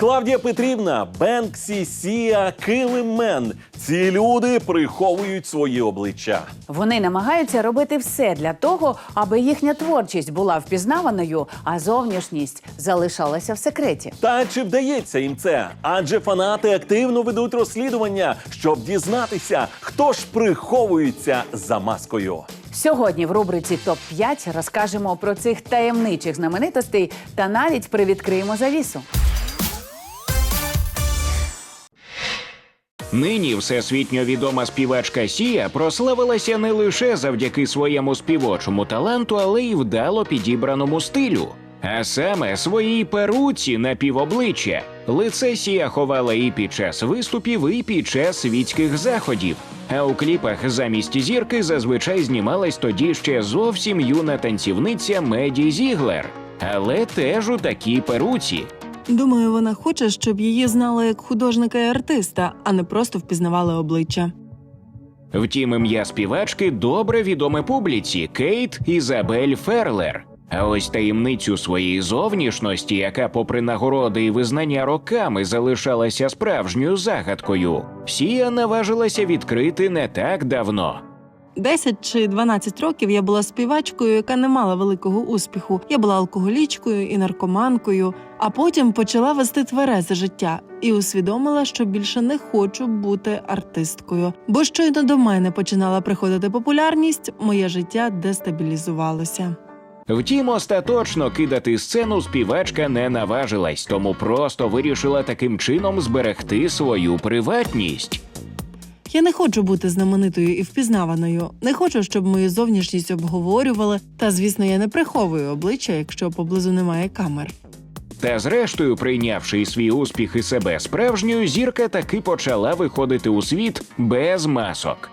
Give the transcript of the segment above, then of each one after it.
Клавдія Петрівна, Бенксі, Сія, Килимен. Ці люди приховують свої обличчя. Вони намагаються робити все для того, аби їхня творчість була впізнаваною, а зовнішність залишалася в секреті. Та чи вдається їм це? Адже фанати активно ведуть розслідування, щоб дізнатися, хто ж приховується за маскою. Сьогодні в рубриці Топ 5 розкажемо про цих таємничих знаменитостей та навіть привідкриємо завісу. Нині всесвітньо відома співачка Сія прославилася не лише завдяки своєму співочому таланту, але й вдало підібраному стилю. А саме своїй перуці на півобличчя. Лице Сія ховала і під час виступів, і під час світських заходів. А у кліпах замість зірки зазвичай знімалась тоді ще зовсім юна танцівниця Меді Зіглер, але теж у такій перуці. Думаю, вона хоче, щоб її знали як художника і артиста, а не просто впізнавали обличчя. Втім, ім'я співачки добре відоме публіці Кейт Ізабель Ферлер. А ось таємницю своєї зовнішності, яка, попри нагороди і визнання роками залишалася справжньою загадкою, Сія наважилася відкрити не так давно. 10 чи 12 років я була співачкою, яка не мала великого успіху. Я була алкоголічкою і наркоманкою, а потім почала вести тверезе життя і усвідомила, що більше не хочу бути артисткою. Бо щойно до мене починала приходити популярність, моє життя дестабілізувалося. Втім, остаточно кидати сцену співачка не наважилась, тому просто вирішила таким чином зберегти свою приватність. Я не хочу бути знаменитою і впізнаваною. Не хочу, щоб мою зовнішність обговорювали. Та звісно, я не приховую обличчя, якщо поблизу немає камер. Та зрештою, прийнявши свій успіх і себе справжньою, зірка таки почала виходити у світ без масок.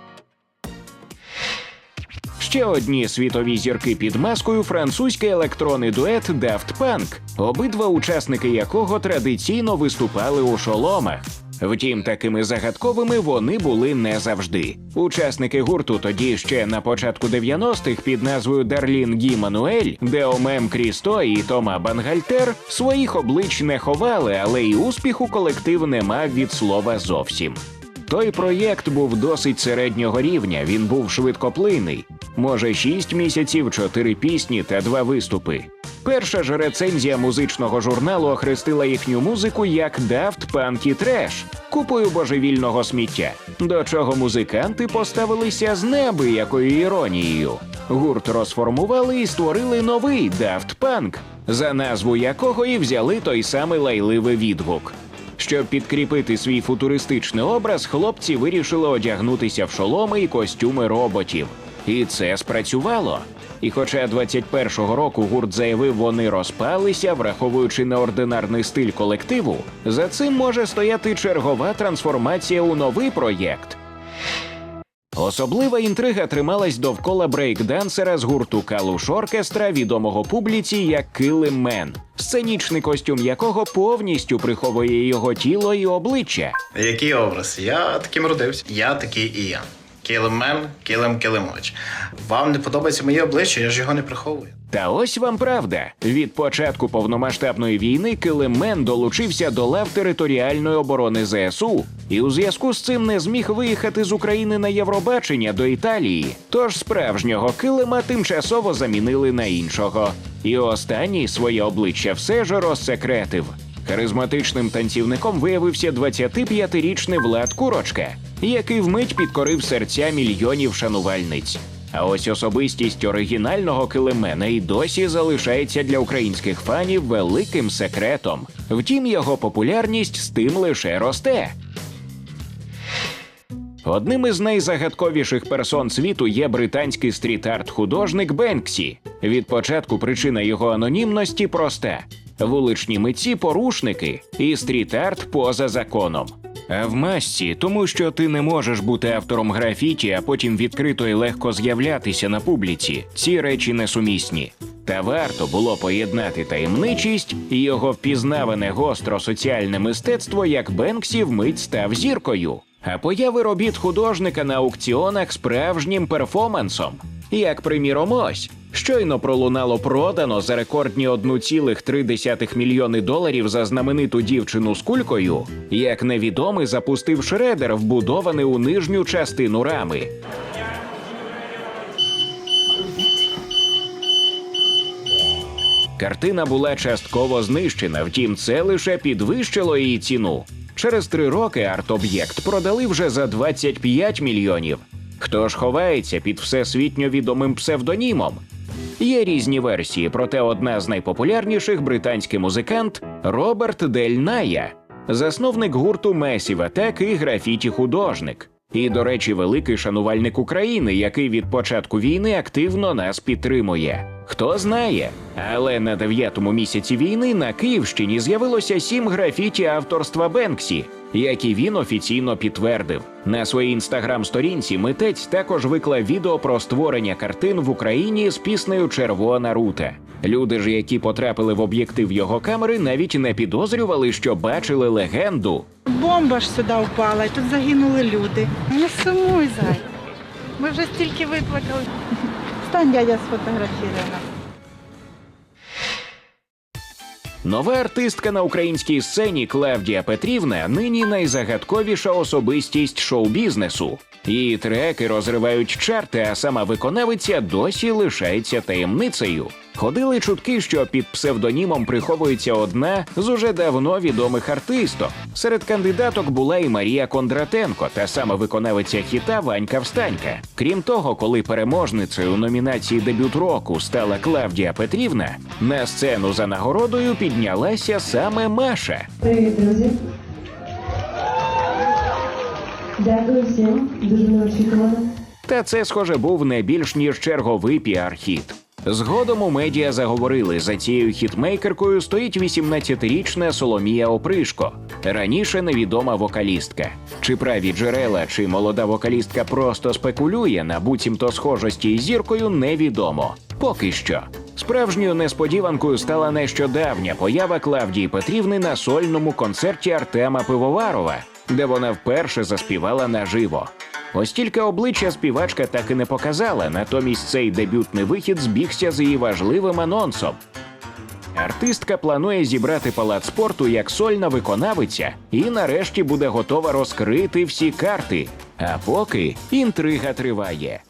Ще одні світові зірки під маскою французький електронний дует Daft Punk, обидва учасники якого традиційно виступали у шоломах. Втім, такими загадковими вони були не завжди. Учасники гурту тоді ще на початку 90-х під назвою Дарлін Гі Мануель, Деомем Крісто і Тома Бангальтер своїх облич не ховали, але й успіху колектив не мав від слова зовсім. Той проєкт був досить середнього рівня. Він був швидкоплинний. Може, шість місяців, чотири пісні та два виступи. Перша ж рецензія музичного журналу охрестила їхню музику як Daft Punk і Треш, купою божевільного сміття. До чого музиканти поставилися з неабиякою іронією. Гурт розформували і створили новий Daft Punk, за назву якого і взяли той самий лайливий відгук. Щоб підкріпити свій футуристичний образ, хлопці вирішили одягнутися в шоломи і костюми роботів. І це спрацювало. І хоча 21-го року гурт заявив, вони розпалися, враховуючи неординарний стиль колективу, за цим може стояти чергова трансформація у новий проєкт. Особлива інтрига трималась довкола брейкдансера з гурту Калуш Оркестра, відомого публіці як Килим Мен, сценічний костюм якого повністю приховує його тіло і обличчя. Який образ? Я таким родився. Я такий і я. Килимен, килим, килимоч. Вам не подобається моє обличчя, я ж його не приховую. Та ось вам правда: від початку повномасштабної війни Килимен долучився до лав територіальної оборони ЗСУ і у зв'язку з цим не зміг виїхати з України на Євробачення до Італії. Тож справжнього килима тимчасово замінили на іншого. І останній своє обличчя все ж розсекретив. Харизматичним танцівником виявився 25-річний Влад Курочка, який вмить підкорив серця мільйонів шанувальниць. А ось особистість оригінального килимена і досі залишається для українських фанів великим секретом. Втім, його популярність з тим лише росте. Одним із найзагадковіших персон світу є британський стріт-арт художник Бенксі. Від початку причина його анонімності проста: вуличні митці порушники і стріт-арт поза законом. А в масці, тому що ти не можеш бути автором графіті, а потім відкрито і легко з'являтися на публіці. Ці речі несумісні. Та варто було поєднати таємничість і його впізнаване гостро соціальне мистецтво, як Бенксі вмить став зіркою. А появи робіт художника на аукціонах справжнім перформансом. Як приміром, ось щойно пролунало продано за рекордні 1,3 мільйони доларів за знамениту дівчину з кулькою, як невідомий запустив шредер, вбудований у нижню частину рами. Картина була частково знищена, втім, це лише підвищило її ціну. Через три роки арт-об'єкт продали вже за 25 мільйонів. Хто ж ховається під всесвітньо відомим псевдонімом? Є різні версії, проте одна з найпопулярніших британський музикант Роберт Дель Ная, засновник гурту Massive Attack і графіті художник. І, до речі, великий шанувальник України, який від початку війни активно нас підтримує. Хто знає, але на дев'ятому місяці війни на Київщині з'явилося сім графіті авторства Бенксі, які він офіційно підтвердив. На своїй інстаграм-сторінці митець також виклав відео про створення картин в Україні з піснею Червона рута. Люди ж, які потрапили в об'єктив його камери, навіть не підозрювали, що бачили легенду. Бомба ж сюди впала, і тут загинули люди. Не сумуй, зай. Ми вже стільки виплакали. Стань, дядя, сфотографірує нас. Нова артистка на українській сцені Клавдія Петрівна нині найзагадковіша особистість шоу-бізнесу. Її треки розривають чарти, а сама виконавиця досі лишається таємницею. Ходили чутки, що під псевдонімом приховується одна з уже давно відомих артисток. Серед кандидаток була і Марія Кондратенко, та сама виконавиця хіта Ванька Встанька. Крім того, коли переможницею у номінації дебют року стала Клавдія Петрівна, на сцену за нагородою піднялася саме Маша. Привіт, друзі. Дякую всім, дуже неочікувано. Та це, схоже, був не більш ніж черговий піар-хіт. Згодом у медіа заговорили, за цією хітмейкеркою стоїть 18-річна Соломія Опришко, раніше невідома вокалістка. Чи праві джерела, чи молода вокалістка просто спекулює на буцімто схожості із зіркою, невідомо. Поки що. Справжньою несподіванкою стала нещодавня поява Клавдії Петрівни на сольному концерті Артема Пивоварова, де вона вперше заспівала наживо. Ось тільки обличчя співачка так і не показала, натомість цей дебютний вихід збігся з її важливим анонсом. Артистка планує зібрати палац спорту як сольна виконавиця і нарешті буде готова розкрити всі карти. А поки інтрига триває.